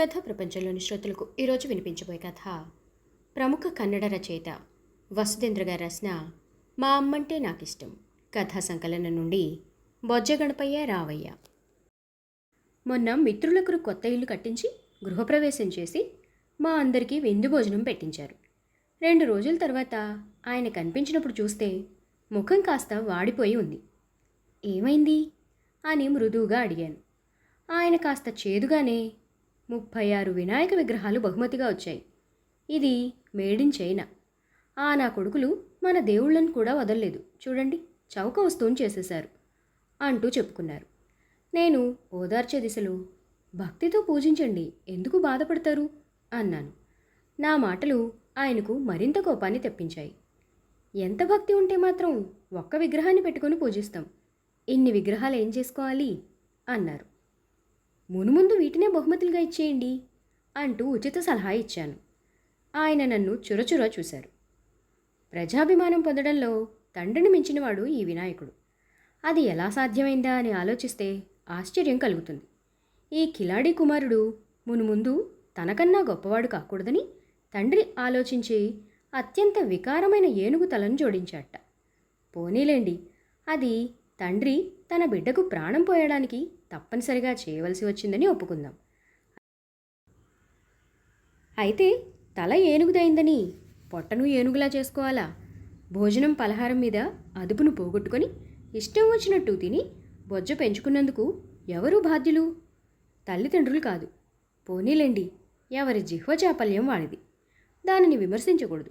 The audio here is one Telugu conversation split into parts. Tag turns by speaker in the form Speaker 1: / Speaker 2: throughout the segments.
Speaker 1: కథ ప్రపంచంలోని శ్రోతలకు ఈరోజు వినిపించబోయే కథ. ప్రముఖ కన్నడ రచయిత వసుదేంద్ర గారు రాసిన మా అమ్మంటే నాకిష్టం. కథా సంకలనం నుండి బొజ్జగణపయ్య రావయ్య. మొన్న మిత్రులకు కొత్త ఇల్లు కట్టించి గృహప్రవేశం చేసి మా అందరికీ విందు భోజనం పెట్టించారు. రెండు రోజుల తర్వాత ఆయన కనిపించినప్పుడు చూస్తే ముఖం కాస్త వాడిపోయి ఉంది. ఏమైంది? అని మృదువుగా అడిగాను. ఆయన కాస్త చేదుగానే ముప్పై ఆరు వినాయక విగ్రహాలు బహుమతిగా వచ్చాయి. ఇది మేడ్ ఇన్ చైనా. ఆ నా కొడుకులు మన దేవుళ్ళను కూడా వదలలేదు. చూడండి చౌక వస్తువుని చేసేశారు అంటూ చెప్పుకున్నారు. నేను ఓదార్చే దిశలో భక్తితో పూజించండి ఎందుకు బాధపడతారు? అన్నాను. నా మాటలు ఆయనకు మరింత కోపాన్ని తెప్పించాయి. ఎంత భక్తి ఉంటే మాత్రం ఒక్క విగ్రహాన్ని పెట్టుకొని పూజిస్తాం. ఇన్ని విగ్రహాలు ఏం చేసుకోవాలి? అన్నారు. మునుముందు వీటినే బహుమతులుగా ఇచ్చేయండి అంటూ ఉచిత సలహా ఇచ్చాను. ఆయన నన్ను చురచురా చూశారు. ప్రజాభిమానం పొందడంలో తండ్రిని మించినవాడు ఈ వినాయకుడు. అది ఎలా సాధ్యమైందా అని ఆలోచిస్తే ఆశ్చర్యం కలుగుతుంది. ఈ కిలాడి కుమారుడు మునుముందు తనకన్నా గొప్పవాడు కాకూడదని తండ్రి ఆలోచించి అత్యంత వికారమైన ఏనుగు తలను జోడించాట పోనీలేండి అది తండ్రి తన బిడ్డకు ప్రాణం పోయడానికి తప్పనిసరిగా చేయవలసి వచ్చిందని ఒప్పుకుందాం. అయితే తల ఏనుగుదైందని పొట్టను ఏనుగులా చేసుకోవాలా? భోజనం పలహారం మీద అదుపును పోగొట్టుకొని ఇష్టం వచ్చినట్టు తిని బొజ్జ పెంచుకున్నందుకు ఎవరు బాధ్యులు? తల్లిదండ్రులు కాదు. పోనీలేండి ఎవరి జిహ్వ చాపల్యం వాడిది. దానిని విమర్శించకూడదు.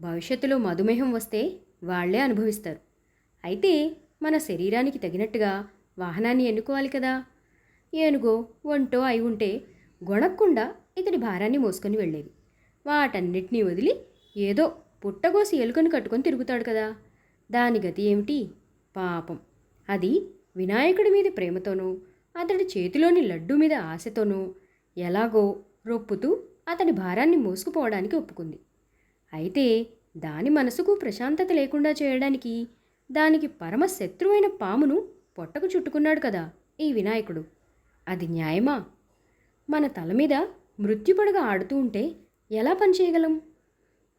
Speaker 1: భవిష్యత్తులో మధుమేహం వస్తే వాళ్ళే అనుభవిస్తారు. అయితే మన శరీరానికి తగినట్టుగా వాహనాన్ని ఎన్నుకోవాలి కదా? ఏనుగో ఒంటో అయి ఉంటే గొణక్కుండా ఇతడి భారాన్ని మోసుకొని వెళ్ళేది. వాటన్నిటినీ వదిలి ఏదో పుట్టగోసి ఎలుకను కట్టుకొని తిరుగుతాడు కదా. దాని గతి ఏమిటి? పాపం. అది వినాయకుడి మీద ప్రేమతోనూ అతడి చేతిలోని లడ్డు మీద ఆశతోనూ ఎలాగో రొప్పుతూ అతడి భారాన్ని మోసుకుపోవడానికి ఒప్పుకుంది. అయితే దాని మనసుకు ప్రశాంతత లేకుండా చేయడానికి దానికి పరమ శత్రువైన పామును పొట్టకు చుట్టుకున్నాడు కదా ఈ వినాయకుడు. అది న్యాయమా? మన తల మీద మృత్యుపడగా ఆడుతూ ఉంటే ఎలా పనిచేయగలం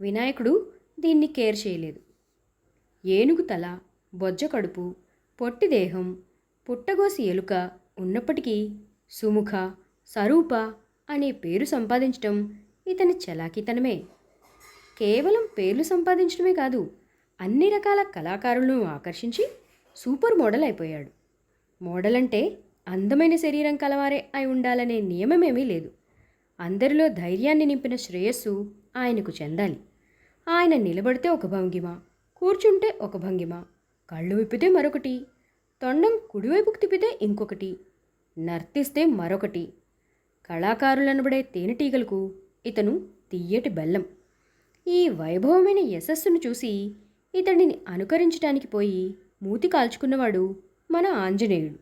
Speaker 1: వినాయకుడు దీన్ని కేర్ చేయలేదు. ఏనుగు తల బొజ్జ కడుపు పొట్టి దేహం పుట్టగోసి ఎలుక ఉన్నప్పటికీ సుముఖ సరూప అనే పేరు సంపాదించటం ఇతని చలాకితనమే. కేవలం పేర్లు సంపాదించడమే కాదు అన్ని రకాల కళాకారులను ఆకర్షించి సూపర్ మోడల్ అయిపోయాడు. మోడల్ అంటే అందమైన శరీరం కలవారే అయి ఉండాలనే నియమమేమీ లేదు. అందరిలో ధైర్యాన్ని నింపిన శ్రేయస్సు ఆయనకు చెందాలి. ఆయన నిలబడితే ఒక భంగిమ కూర్చుంటే ఒక భంగిమ కళ్ళు విప్పితే మరొకటి తొండం కుడివైపుకు తిప్పితే ఇంకొకటి నర్తిస్తే మరొకటి. కళాకారులనబడే తేనెటీగలకు ఇతను తీయటి బెల్లం. ఈ వైభవమైన యశస్సును చూసి ఇతడిని అనుకరించడానికి పోయి మూతి కాల్చుకున్నవాడు మన ఆంజనేయుడు.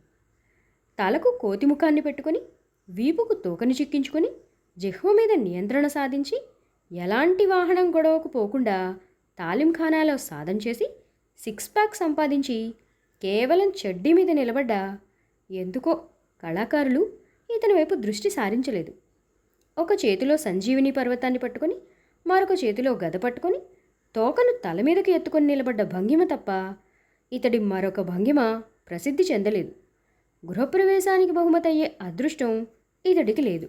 Speaker 1: తలకు కోతి ముఖాన్ని పెట్టుకొని వీపుకు తోకని చిక్కించుకొని జిహ్వ మీద నియంత్రణ సాధించి ఎలాంటి వాహనం గొడవకు పోకుండా తాలింఖానాలో సాధన చేసి సిక్స్ ప్యాక్ సంపాదించి కేవలం చెడ్డీ మీద నిలబడ్డ ఎందుకో కళాకారులు ఇతని వైపు దృష్టి సారించలేదు. ఒక చేతిలో సంజీవిని పర్వతాన్ని పట్టుకొని మరొక చేతిలో గద పట్టుకొని తోకను తల మీదకి ఎత్తుకొని నిలబడ్డ భంగిమ తప్ప ఇతడి మరొక భంగిమ ప్రసిద్ధి చెందలేదు. గృహప్రవేశానికి బహుమతి అయ్యే అదృష్టం ఇతడికి లేదు.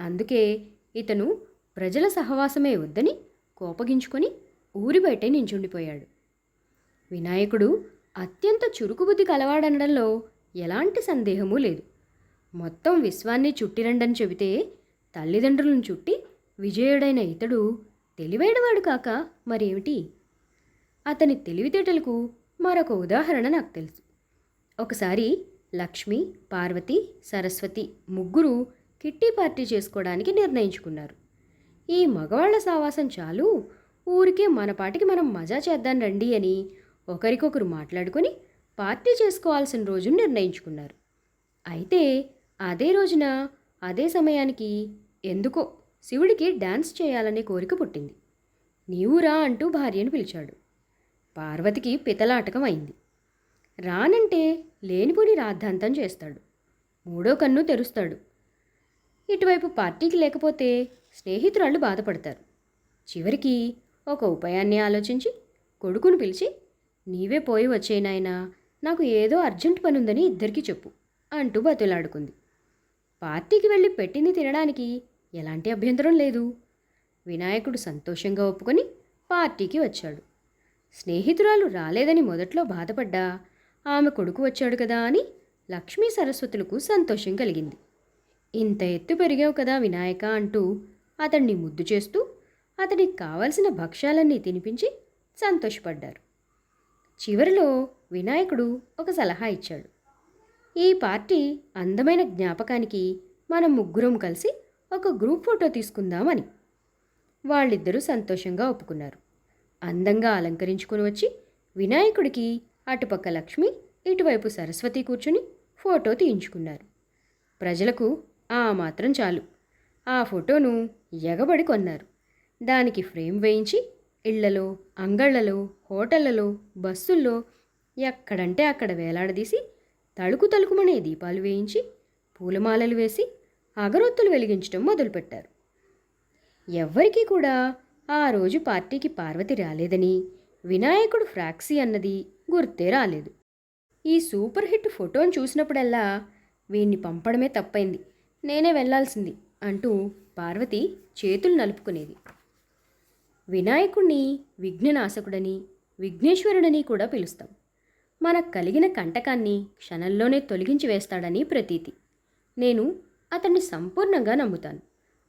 Speaker 1: అందుకే ఇతను ప్రజల సహవాసమే వద్దని కోపగించుకొని ఊరి బయటే నించుండిపోయాడు. వినాయకుడు అత్యంత చురుకుబుద్ధి కలవాడనడంలో ఎలాంటి సందేహమూ లేదు. మొత్తం విశ్వాన్ని చుట్టిరండని చెబితే తల్లిదండ్రులను చుట్టి విజయుడైన ఇతడు తెలివైనవాడు కాక మరేమిటి? అతని తెలివితేటలకు మరొక ఉదాహరణ నాకు తెలుసు. ఒకసారి లక్ష్మి పార్వతి సరస్వతి ముగ్గురు కిట్టి పార్టీ చేసుకోవడానికి నిర్ణయించుకున్నారు. ఈ మగవాళ్ళ సావాసం చాలు. ఊరికే మన పాటికి మనం మజా చేద్దాం రండి అని ఒకరికొకరు మాట్లాడుకొని పార్టీ చేసుకోవాల్సిన రోజును నిర్ణయించుకున్నారు. అయితే అదే రోజున అదే సమయానికి ఎందుకో శివుడికి డాన్స్ చేయాలనే కోరిక పుట్టింది. నీవురా అంటూ భార్యను పిలిచాడు. పార్వతికి పితలాటకం అయింది. రానంటే లేనిపోని రాద్ధాంతం చేస్తాడు. మూడో కన్ను తెరుస్తాడు. ఇటువైపు పార్టీకి లేకపోతే స్నేహితురాళ్ళు బాధపడతారు. చివరికి ఒక ఉపాయాన్ని ఆలోచించి కొడుకును పిలిచి నీవే పోయి వచ్చేనాయనా నాకు ఏదో అర్జెంట్ పనుందని ఇద్దరికీ చెప్పు అంటూ బతులాడుకుంది. పార్టీకి వెళ్ళి పెట్టింది తినడానికి ఎలాంటి అభ్యంతరం లేదు. వినాయకుడు సంతోషంగా ఒప్పుకొని పార్టీకి వచ్చాడు. స్నేహితురాలు రాలేదని మొదట్లో బాధపడ్డా. ఆమె కొడుకు వచ్చాడు కదా అని లక్ష్మీ సరస్వతులకు సంతోషం కలిగింది. ఇంత ఎత్తు పెరిగావు కదా వినాయక అంటూ అతన్ని ముద్దు చేస్తూ అతనికి కావలసిన భక్ష్యాలన్నీ తినిపించి సంతోషపడ్డారు. చివరిలో వినాయకుడు ఒక సలహా ఇచ్చాడు. ఈ పార్టీ అందమైన జ్ఞాపకానికి మనం ముగ్గురం కలిసి ఒక గ్రూప్ ఫోటో తీసుకుందామని. వాళ్ళిద్దరూ సంతోషంగా ఒప్పుకున్నారు. అందంగా అలంకరించుకొని వచ్చి వినాయకుడికి అటుపక్క లక్ష్మి ఇటువైపు సరస్వతి కూర్చుని ఫోటో తీయించుకున్నారు. ప్రజలకు ఆ మాత్రం చాలు. ఆ ఫోటోను ఎగబడి కొన్నారు. దానికి ఫ్రేమ్ వేయించి ఇళ్ళలో అంగళ్ళలో హోటళ్ళలో బస్సుల్లో ఎక్కడంటే అక్కడ వేలాడదీసి తళుకు తలుకుమనే దీపాలు వేయించి పూలమాలలు వేసి అగరొత్తులు వెలిగించడం మొదలుపెట్టారు. ఎవ్వరికీ కూడా ఆ రోజు పార్టీకి పార్వతి రాలేదని వినాయకుడు ఫ్రాక్సీ అన్నది గుర్తే రాలేదు. ఈ సూపర్ హిట్ ఫోటోను చూసినప్పుడల్లా వీణ్ణి పంపడమే తప్పైంది. నేనే వెళ్ళాల్సింది అంటూ పార్వతి చేతులు నలుపుకునేది. వినాయకుణ్ణి విఘ్ననాశకుడని విఘ్నేశ్వరుడని కూడా పిలుస్తాం. మనకు కలిగిన కంటకాన్ని క్షణంలోనే తొలగించి వేస్తాడని ప్రతీతి. నేను అతన్ని సంపూర్ణంగా నమ్ముతాను.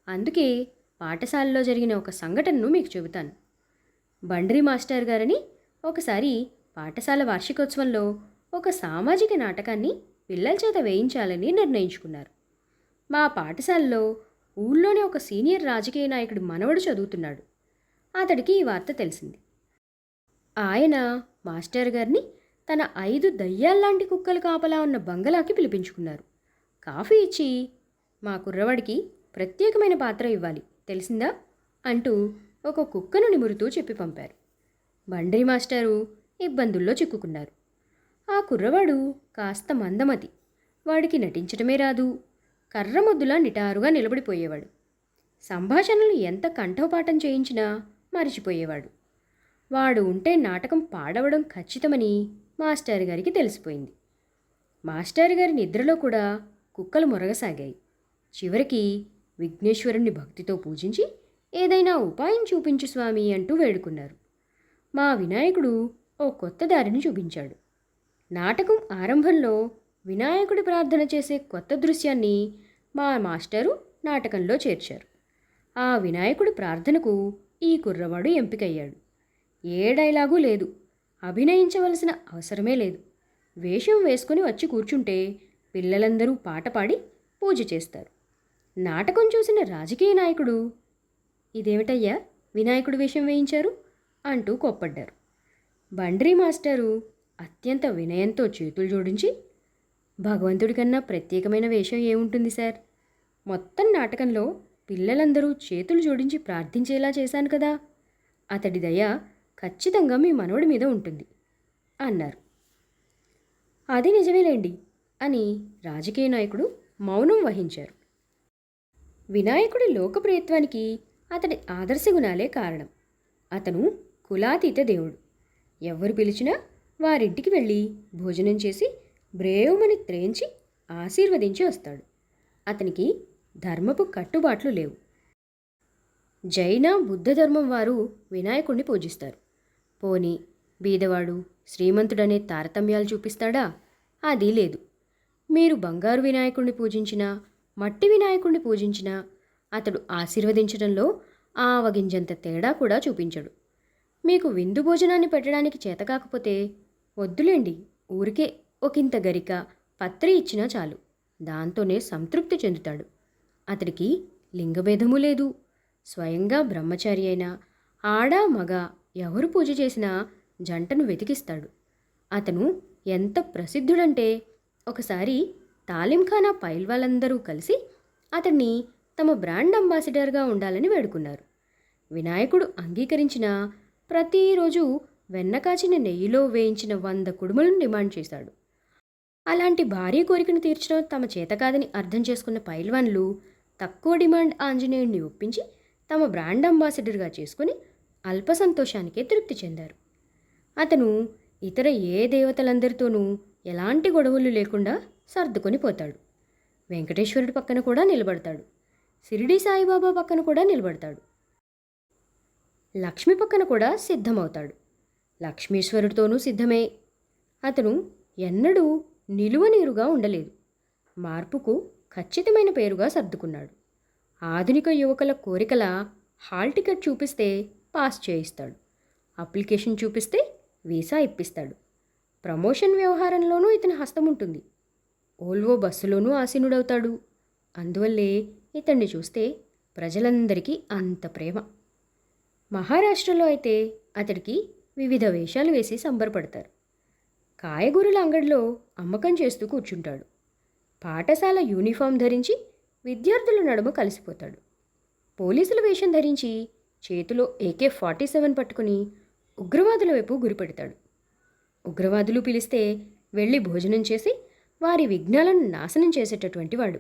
Speaker 1: అందుకే పాఠశాలలో జరిగిన ఒక సంఘటనను మీకు చెబుతాను. బండ్రి మాస్టర్ గారని ఒకసారి పాఠశాల వార్షికోత్సవంలో ఒక సామాజిక నాటకాన్ని పిల్లల చేత వేయించాలని నిర్ణయించుకున్నారు. మా పాఠశాలలో ఊళ్ళోనే ఒక సీనియర్ రాజకీయ నాయకుడు మనవడు చదువుతున్నాడు. అతడికి ఈ వార్త తెలిసింది. ఆయన మాస్టర్ గారిని తన ఐదు దయ్యాల్లాంటి కుక్కలు కాపలా ఉన్న బంగళాకి పిలిపించుకున్నారు. కాఫీ ఇచ్చి మా కుర్రవాడికి ప్రత్యేకమైన పాత్ర ఇవ్వాలి. తెలిసిందా? అంటూ ఒక కుక్కను నిమురుతూ చెప్పి పంపారు. బండ్రి మాస్టారు ఇబ్బందుల్లో చిక్కుకున్నారు. ఆ కుర్రవాడు కాస్త మందమతి. వాడికి నటించడమే రాదు. కర్రముద్దులా నిటారుగా నిలబడిపోయేవాడు. సంభాషణలు ఎంత కంఠోపాఠం చేయించినా మరిచిపోయేవాడు. వాడు ఉంటే నాటకం పాడవడం ఖచ్చితమని మాస్టర్ గారికి తెలిసిపోయింది. మాస్టర్ గారి నిద్రలో కూడా కుక్కలు మొరగసాగాయి. చివరికి విఘ్నేశ్వరుణ్ణి భక్తితో పూజించి ఏదైనా ఉపాయం చూపించు స్వామి అంటూ వేడుకున్నారు. మా వినాయకుడు ఓ కొత్త దారిని చూపించాడు. నాటకం ఆరంభంలో వినాయకుడి ప్రార్థన చేసే కొత్త దృశ్యాన్ని మా మాస్టరు నాటకంలో చేర్చారు. ఆ వినాయకుడి ప్రార్థనకు ఈ కుర్రవాడు ఎంపికయ్యాడు. ఏ డైలాగు లేదు. అభినయించవలసిన అవసరమే లేదు. వేషం వేసుకుని వచ్చి కూర్చుంటే పిల్లలందరూ పాట పాడి పూజ చేస్తారు. నాటకం చూసిన రాజకీయ నాయకుడు. ఇదేమిటయ్యా? వినాయకుడు వేషం వేయించారు అంటూ కోప్పడ్డారు. బండ్రీ మాస్టరు అత్యంత వినయంతో చేతులు జోడించి భగవంతుడి కన్నా ప్రత్యేకమైన వేషం ఏముంటుంది సార్? మొత్తం నాటకంలో పిల్లలందరూ చేతులు జోడించి ప్రార్థించేలా చేశాను కదా. అతడి దయ ఖచ్చితంగా మీ మనవడి మీద ఉంటుంది అన్నారు. అది నిజమేలేండి అని రాజకీయ నాయకుడు మౌనం వహించారు. వినాయకుడి లోకప్రియత్వానికి అతడి ఆదర్శ గుణాలే కారణం. అతను కులాతీత దేవుడు. ఎవరు పిలిచినా వారింటికి వెళ్ళి భోజనం చేసి బ్రేవుమని త్రేంచి ఆశీర్వదించి వస్తాడు. అతనికి ధర్మపు కట్టుబాట్లు లేవు. జైన బుద్ధ ధర్మం వారు వినాయకుడిని పూజిస్తారు. పోని బీదవాడు శ్రీమంతుడనే తారతమ్యాలు చూపిస్తాడా? అది లేదు. మీరు బంగారు వినాయకుడిని పూజించినా మట్టి వినాయకుడిని పూజించినా అతడు ఆశీర్వదించడంలో ఆవగింజంత తేడా కూడా చూపించడు. మీకు విందు భోజనాన్ని పెట్టడానికి చేత కాకపోతే వద్దులేండి ఊరికే ఒకంత గరిక పత్రి ఇచ్చినా చాలు. దాంతోనే సంతృప్తి చెందుతాడు. అతడికి లింగభేదము లేదు. స్వయంగా బ్రహ్మచారి అయినా ఆడ మగ ఎవరు పూజ చేసినా జంటను వెతికిస్తాడు. అతను ఎంత ప్రసిద్ధుడంటే ఒకసారి తాలింఖానా పైల్వాలందరూ కలిసి అతన్ని తమ బ్రాండ్ అంబాసిడర్గా ఉండాలని వేడుకున్నారు. వినాయకుడు అంగీకరించిన ప్రతిరోజు వెన్న కాచిన నెయ్యిలో వేయించిన వంద కుడుములను డిమాండ్ చేశాడు. అలాంటి భారీ కోరికను తీర్చడం తమ చేత కాదని అర్థం చేసుకున్న పైల్వాన్లు తక్కువ డిమాండ్ ఆంజనేయుడిని ఒప్పించి తమ బ్రాండ్ అంబాసిడర్గా చేసుకుని అల్ప సంతోషానికే తృప్తి చెందారు. అతను ఇతర ఏ దేవతలందరితోనూ ఎలాంటి గొడవలు లేకుండా సర్దుకొని పోతాడు. వెంకటేశ్వరుడి పక్కన కూడా నిలబడతాడు. షిరిడి సాయిబాబా పక్కన కూడా నిలబడతాడు. లక్ష్మి పక్కన కూడా సిద్ధమవుతాడు. లక్ష్మీశ్వరుడితోనూ సిద్ధమే. అతను ఎన్నడూ నిలువనీరుగా ఉండలేదు. మార్పుకు ఖచ్చితమైన పేరుగా సర్దుకున్నాడు. ఆధునిక యువకుల కోరికల హాల్ టికెట్ చూపిస్తే పాస్ చేయిస్తాడు. అప్లికేషన్ చూపిస్తే వీసా ఇప్పిస్తాడు. ప్రమోషన్ వ్యవహారంలోనూ ఇతని హస్తం ఉంటుంది ఓల్వో బస్సులోనూ ఆసీనుడవుతాడు. అందువల్లే ఇతన్ని చూస్తే ప్రజలందరికీ అంత ప్రేమ. మహారాష్ట్రలో అయితే అతడికి వివిధ వేషాలు వేసి సంబరపడతారు. కాయగూరల అంగడిలో అమ్మకం చేస్తూ కూర్చుంటాడు. పాఠశాల యూనిఫామ్ ధరించి విద్యార్థుల నడుమ కలిసిపోతాడు. పోలీసుల వేషం ధరించి చేతిలో ఏకే ఫార్టీ సెవెన్ పట్టుకుని ఉగ్రవాదుల వైపు గురిపెడతాడు. ఉగ్రవాదులు పిలిస్తే వెళ్ళి భోజనం చేసి వారి విఘ్నాలను నాశనం చేసేటటువంటి వాడు.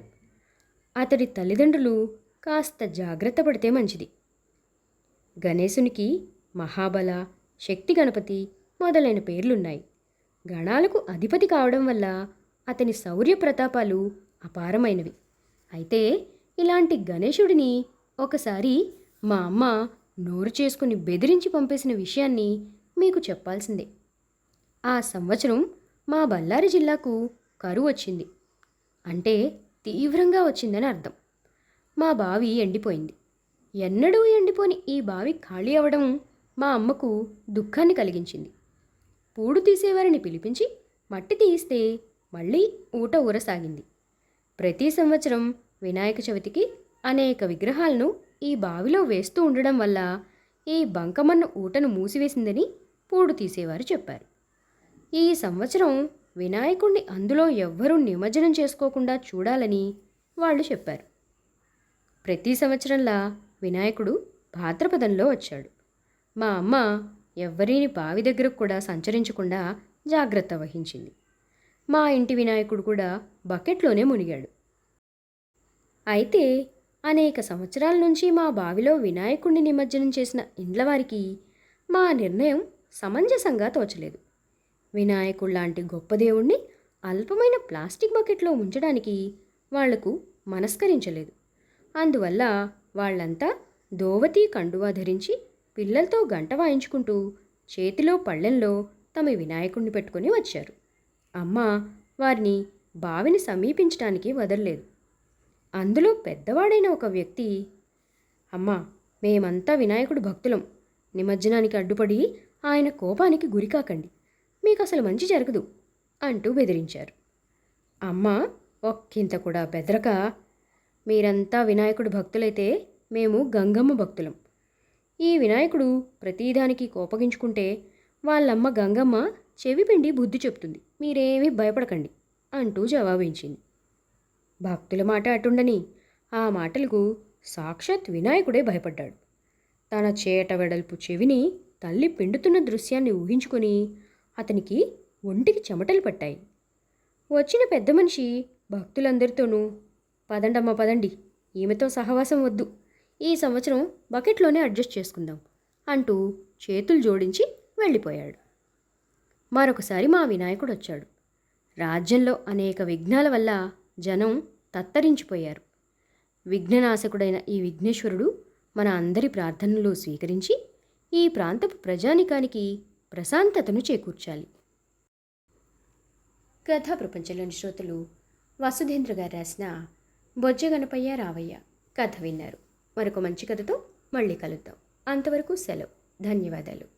Speaker 1: అతడి తల్లిదండ్రులు కాస్త జాగ్రత్త పడితే మంచిది. గణేశునికి మహాబల శక్తి గణపతి మొదలైన పేర్లున్నాయి. గణాలకు అధిపతి కావడం వల్ల అతని శౌర్య ప్రతాపాలు అపారమైనవి. అయితే ఇలాంటి గణేశుడిని ఒకసారి మా అమ్మ నోరు చేసుకుని బెదిరించి పంపేసిన విషయాన్ని మీకు చెప్పాల్సిందే. ఆ సంవత్సరం మా బళ్ళారి జిల్లాకు కరువు వచ్చింది. అంటే తీవ్రంగా వచ్చిందని అర్థం. మా బావి ఎండిపోయింది. ఎన్నడూ ఎండిపోని ఈ బావి ఖాళీ అవ్వడం మా అమ్మకు దుఃఖాన్ని కలిగించింది. పూడు తీసేవారిని పిలిపించి మట్టి తీయిస్తే మళ్ళీ ఊట ఊరసాగింది. ప్రతి సంవత్సరం వినాయక చవితికి అనేక విగ్రహాలను ఈ బావిలో వేస్తూ ఉండడం వల్ల ఈ బంకమన్న ఊటను మూసివేసిందని పూడు తీసేవారు చెప్పారు. ఈ సంవత్సరం వినాయకుణ్ణి అందులో ఎవ్వరూ నిమజ్జనం చేసుకోకుండా చూడాలని వాళ్ళు చెప్పారు. ప్రతి సంవత్సరంలా వినాయకుడు భాద్రపదంలో వచ్చాడు. మా అమ్మ ఎవ్వరిని బావి దగ్గరకు కూడా సంచరించకుండా జాగ్రత్త వహించింది. మా ఇంటి వినాయకుడు కూడా బకెట్లోనే మునిగాడు. అయితే అనేక సంవత్సరాల నుంచి మా బావిలో వినాయకుడిని నిమజ్జనం చేసిన ఇండ్లవారికి మా నిర్ణయం సమంజసంగా తోచలేదు. వినాయకుడు లాంటి గొప్ప దేవుణ్ణి అల్పమైన ప్లాస్టిక్ బకెట్లో ఉంచడానికి వాళ్ళకు మనస్కరించలేదు. అందువల్ల వాళ్ళంతా దోవతి కండువా ధరించి పిల్లలతో గంట వాయించుకుంటూ చేతిలో పళ్ళెంలో తమ వినాయకుడిని పెట్టుకుని వచ్చారు. అమ్మ వారిని బావిని సమీపించడానికి వదలలేదు. అందులో పెద్దవాడైన ఒక వ్యక్తి అమ్మా మేమంతా వినాయకుడు భక్తులం. నిమజ్జనానికి అడ్డుపడి ఆయన కోపానికి గురికాకండి. మీకు అసలు మంచి జరగదు అంటూ బెదిరించారు. అమ్మ ఒక్కింత కూడా బెదరక. మీరంతా వినాయకుడు భక్తులైతే మేము గంగమ్మ భక్తులం. ఈ వినాయకుడు ప్రతిదానికి కోపగించుకుంటే వాళ్ళమ్మ గంగమ్మ చెవిపిండి బుద్ధి చెప్తుంది. మీరేమీ భయపడకండి అంటూ జవాబించింది. భక్తుల మాట అటుండని ఆ మాటలకు సాక్షాత్ వినాయకుడే భయపడ్డాడు. తన చేట వెడల్పు చెవిని తల్లి పిండుతున్న దృశ్యాన్ని ఊహించుకొని అతనికి ఒంటికి చెమటలు పట్టాయి. వచ్చిన పెద్ద మనిషి భక్తులందరితోనూ పదండమ్మ పదండి ఈమెతో సహవాసం వద్దు. ఈ సంవత్సరం బకెట్లోనే అడ్జస్ట్ చేసుకుందాం అంటూ చేతులు జోడించి వెళ్ళిపోయాడు. మరొకసారి మా వినాయకుడు వచ్చాడు. రాజ్యంలో అనేక విఘ్నాల వల్ల జనం తత్తరించిపోయారు. విఘ్ననాశకుడైన ఈ విఘ్నేశ్వరుడు మన అందరి ప్రార్థనలు స్వీకరించి ఈ ప్రాంతపు ప్రజానికానికి ప్రశాంతతను చేకూర్చాలి. కథా ప్రపంచంలోని శ్రోతలు వసుధేంద్ర గారు రాసిన బొజ్జ గణపయ్య రావయ్య కథ విన్నారు. మరొక మంచి కథతో మళ్ళీ కలుద్దాం. అంతవరకు సెలవు. ధన్యవాదాలు.